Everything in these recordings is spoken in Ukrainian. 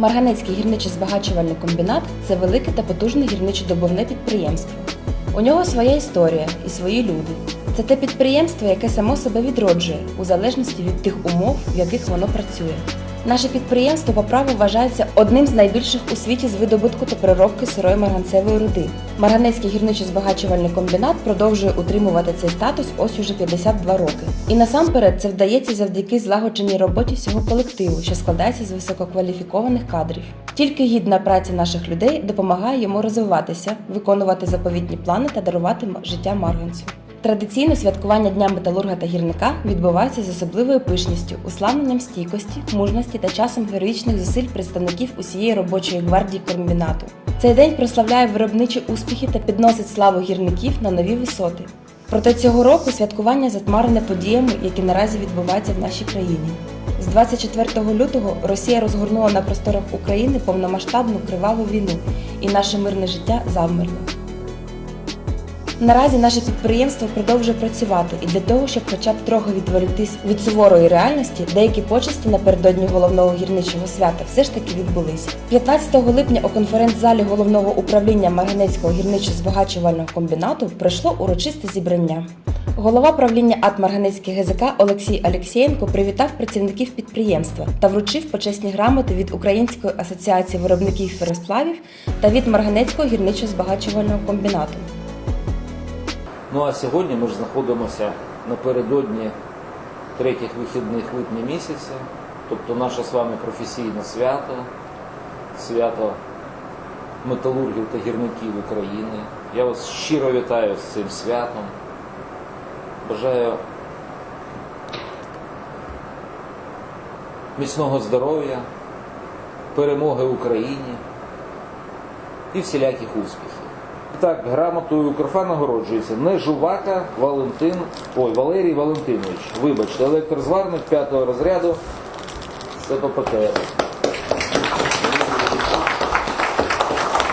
Марганецький гірничо-збагачувальний комбінат це велике та потужне гірничодобувне підприємство. У нього своя історія і свої люди. Це те підприємство, яке само себе відроджує у залежності від тих умов, в яких воно працює. Наше підприємство по праву вважається одним з найбільших у світі з видобутку та переробки сирої марганцевої руди. Марганецький гірничо-збагачувальний комбінат продовжує утримувати цей статус ось уже 52 роки. І насамперед це вдається завдяки злагодженій роботі всього колективу, що складається з висококваліфікованих кадрів. Тільки гідна праця наших людей допомагає йому розвиватися, виконувати заповітні плани та дарувати життя марганцю. Традиційно святкування Дня металурга та гірника відбувається з особливою пишністю, уславленням стійкості, мужності та часом героїчних зусиль представників усієї робочої гвардії комбінату. Цей день прославляє виробничі успіхи та підносить славу гірників на нові висоти. Проте цього року святкування затмарене подіями, які наразі відбуваються в нашій країні. З 24 лютого Росія розгорнула на просторах України повномасштабну криваву війну, і наше мирне життя завмерло. Наразі наше підприємство продовжує працювати і для того, щоб хоча б трохи відволіктись від суворої реальності, деякі почесті напередодні головного гірничого свята все ж таки відбулись. 15 липня у конференц-залі головного управління Марганецького гірничо-збагачувального комбінату пройшло урочисте зібрання. Голова правління АТ Марганецький ГЗК Олексій Алєксєєнко привітав працівників підприємства та вручив почесні грамоти від Української асоціації виробників феросплавів та від Марганецького гірничо-збагачувального комбінату. Ну а сьогодні ми ж знаходимося напередодні третіх вихідних липня місяця, тобто наше з вами професійне свято, свято металургів та гірників України. Я вас щиро вітаю з цим святом. Бажаю міцного здоров'я, перемоги Україні і всіляких успіхів. Так, грамотою Укрфа нагороджується не Жувака Валентин, ой, Валерій Валентинович. Вибачте, електрозварник п'ятого розряду. Це по ПТР.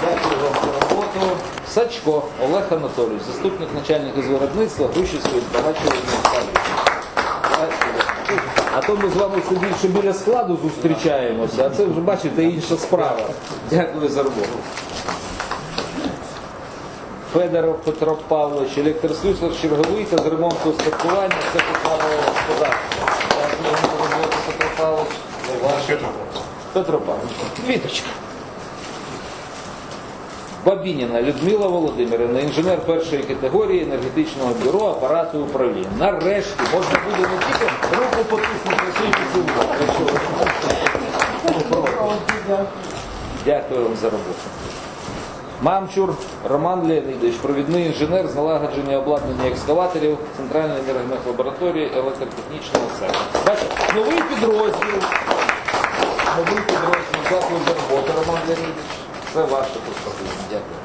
Дякую вам за роботу. Сачко Олег Анатолійович, заступник начальника з виробництва Грушівської збагачувальної фабрики. А то ми з вами все більше біля складу зустрічаємося, а це вже бачите інша справа. Дякую за роботу. Федоров Петро Павлович, електрослюсар черговий та з ремонту устаткування, це поправило господарство. Петро Павлович. Ваше. Петро Павлович. Квіточка. Бабініна Людмила Володимирівна, інженер першої категорії енергетичного бюро апарату управління. Нарешті можна буде не тільки руку потиснути, а ще й поцілувати. Дякую вам за роботу. Мамчур Роман Леонідович, провідний інженер з налагодження обладнання екскаваторів Центральної лабораторії електротехнічного центру. Бачите, новий підрозділ. Новий підрозділ. Дякую за роботу, Роман Леонідович. Це ваша пропозиція. Дякую.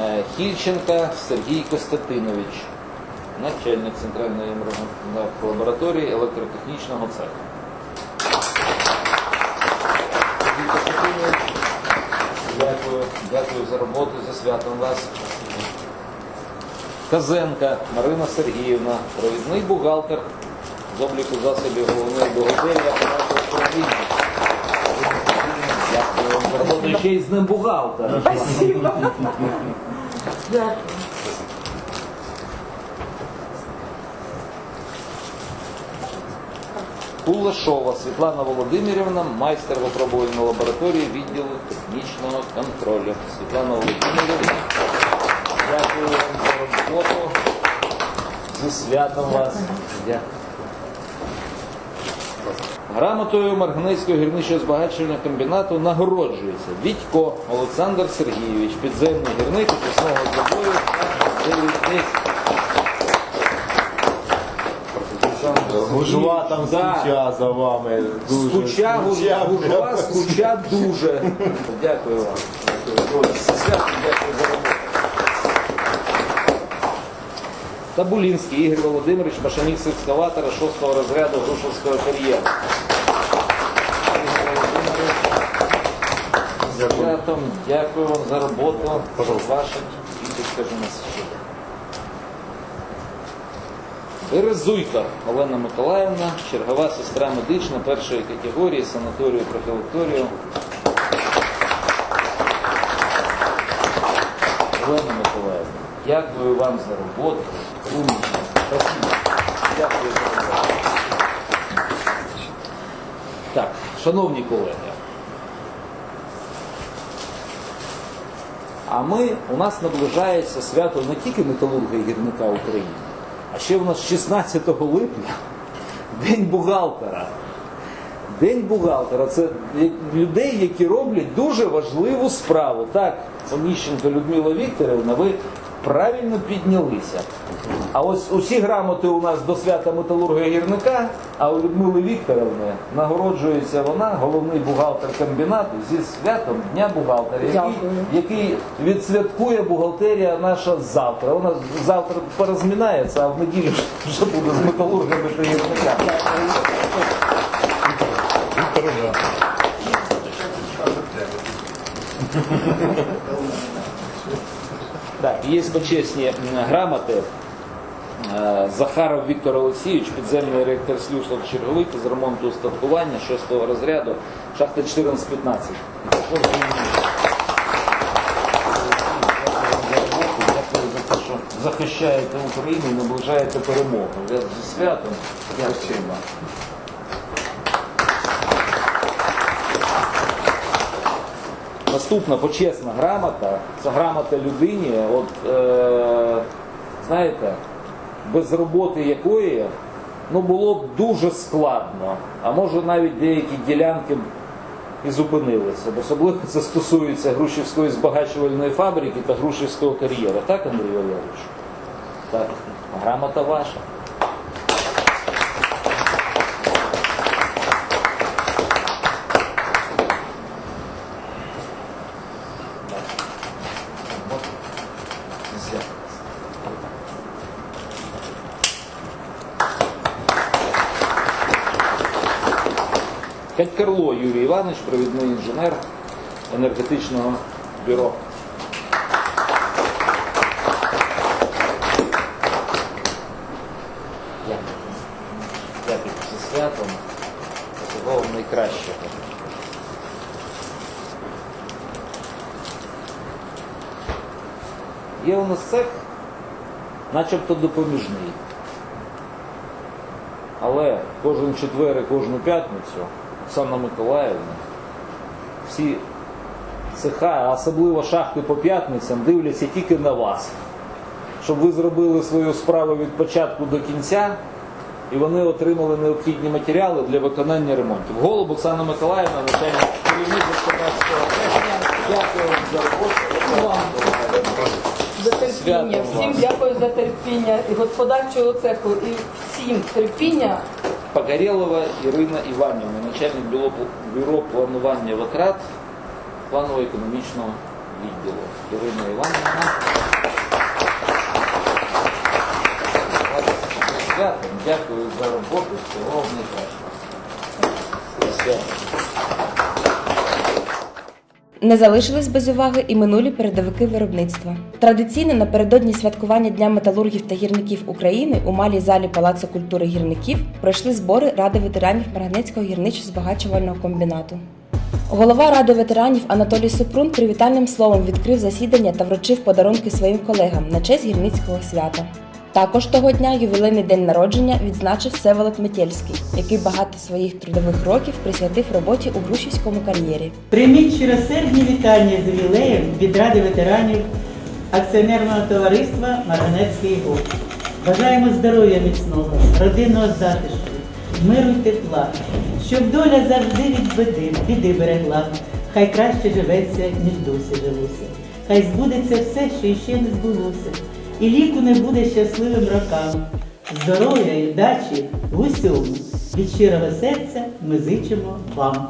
Е, Хільченка Сергій Костянтинович, начальник Центральної лабораторії електротехнічного центру. Сергій Костянтинович. Дякую, дякую за роботу, за святом вас. Казенка Марина Сергіївна, провідний бухгалтер з обліку засобів головної бухгалтерії апарату управління. Дякую вам за роботу. Ще й з ним бухгалтер. Кулешова Світлана Володимирівна, майстер випробувальної лабораторії відділу технічного контролю. Світлана Володимирівна, дякую вам за роботу. Зі святом вас. Дякую. Грамотою Марганецького гірничого збагачувального комбінату нагороджується Відько Олександр Сергійович, підземний гірник пісного забою та дев'ять Гужва там Да. скуча за вами. Дуже. Скуча, Скуча, гужва, скуча дуже. Дякую вам. Дякую. Дякую за роботу. Табулінський Ігор Володимирович, машиніст з екскаватора 6 розряду Грушевського кар'єру. Святом, дякую вам за роботу. Ваша квіточка ж у нас. Березуйка Олена Миколаївна, чергова сестра медична першої категорії санаторію профілакторію. Олена Миколаївна, дякую вам за роботу. Спасибо. Дякую за роботу. Так, шановні колеги. А ми, у нас наближається свято не тільки металурга і гірника України, а ще у нас 16 липня День бухгалтера. День бухгалтера це людей, які роблять дуже важливу справу. Так, Оніщенко Людмила Вікторівна, ви правильно піднялися. А ось усі грамоти у нас до свята металурга гірника, а у Людмили Вікторівни нагороджується вона, головний бухгалтер комбінату, зі святом Дня бухгалтера, який, який відсвяткує бухгалтерія наша завтра. Вона завтра порозмінається, а в неділю вже буде з металургами та гірниками. Так, є почесні грамоти. Е, Захаров Віктор Олексійович, підземний реактор слюсов черговик з ремонту устаткування 6 розряду, шахта 1415. Дякую за те, що захищаєте Україну і наближаєте перемогу. Я зі святом. Дякую вам. Наступна почесна грамота це грамота людині, от е, знаєте, без роботи якої ну, було б дуже складно, а може навіть деякі ділянки і зупинилися. Особливо це стосується Грушівської збагачувальної фабрики та Грушівського кар'єру. Так, Андрій Валерійович? Так, грамота ваша. Все. Катькарло Юрій Іванович, провідний інженер енергетичного бюро. Дякую за святом. Всього вам найкращого. Є у нас цех, начебто допоміжний. Але кожен четвер і кожну п'ятницю Оксана Миколаївна, всі цеха, а особливо шахти по п'ятницям, дивляться тільки на вас, щоб ви зробили свою справу від початку до кінця, і вони отримали необхідні матеріали для виконання ремонтів. Голуб Оксана Миколаївна, начальник керівник господарського. Дякую вам за роботу. за терпіння. Всім дякую за терпіння і господарчого цеху, і всім терпіння. Погорєлова Ірина Іванівна, начальник бюро, бюро планування витрат планово-економічного відділу. Ірина Іванівна. З Святом. Дякую за роботу. Всього вам найкращого. Не залишились без уваги і минулі передовики виробництва. Традиційно напередодні святкування Дня металургів та гірників України у малій залі Палацу культури гірників пройшли збори Ради ветеранів Марганецького гірничо-збагачувального комбінату. Голова Ради ветеранів Анатолій Супрун привітальним словом відкрив засідання та вручив подарунки своїм колегам на честь гірницького свята. Також того дня ювілейний день народження відзначив Всеволод Метельський, який багато своїх трудових років присвятив роботі у Грушівському кар'єрі. Прийміть щиросердні вітання з ювілеєм від Ради ветеранів акціонерного товариства Марганецький ГОК. Бажаємо здоров'я міцного, родинного затишку, миру й тепла, щоб доля завжди від біди, біди берегла. Хай краще живеться, ніж досі жилося. Хай збудеться все, що іще не збулося, і ліку не буде щасливим рокам. Здоров'я і вдачі в усьому. Від щирого серця ми зичимо вам.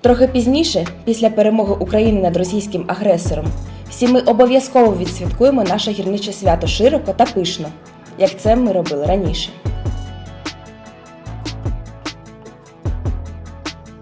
Трохи пізніше, після перемоги України над російським агресором, всі ми обов'язково відсвяткуємо наше гірниче свято широко та пишно, як це ми робили раніше.